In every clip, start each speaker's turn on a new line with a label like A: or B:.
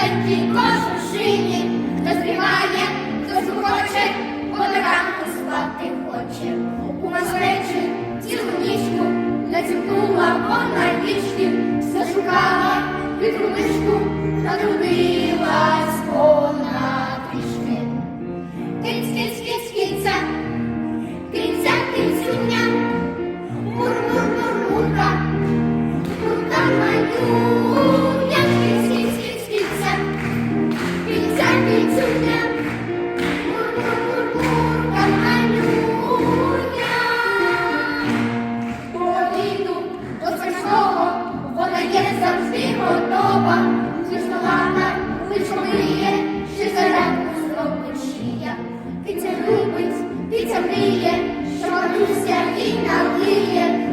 A: теплій кожушині, хто співає, хто хоче, по ранку спати хоче. У малечі цілу нічку націпнула вона вічки, зашукала відрубишку, натрудилась завжди готова, смішновата, лиш мріє, ще зарядку зробить шия. Киця любить, киця мріє, що матуся їй налиє,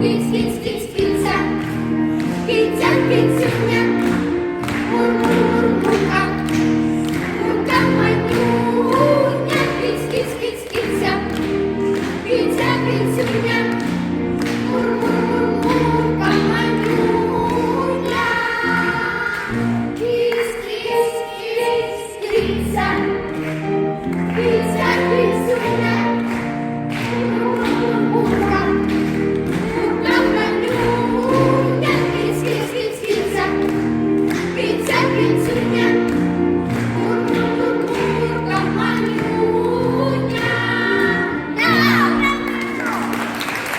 A: Кінця, кінця, кінця, кінця,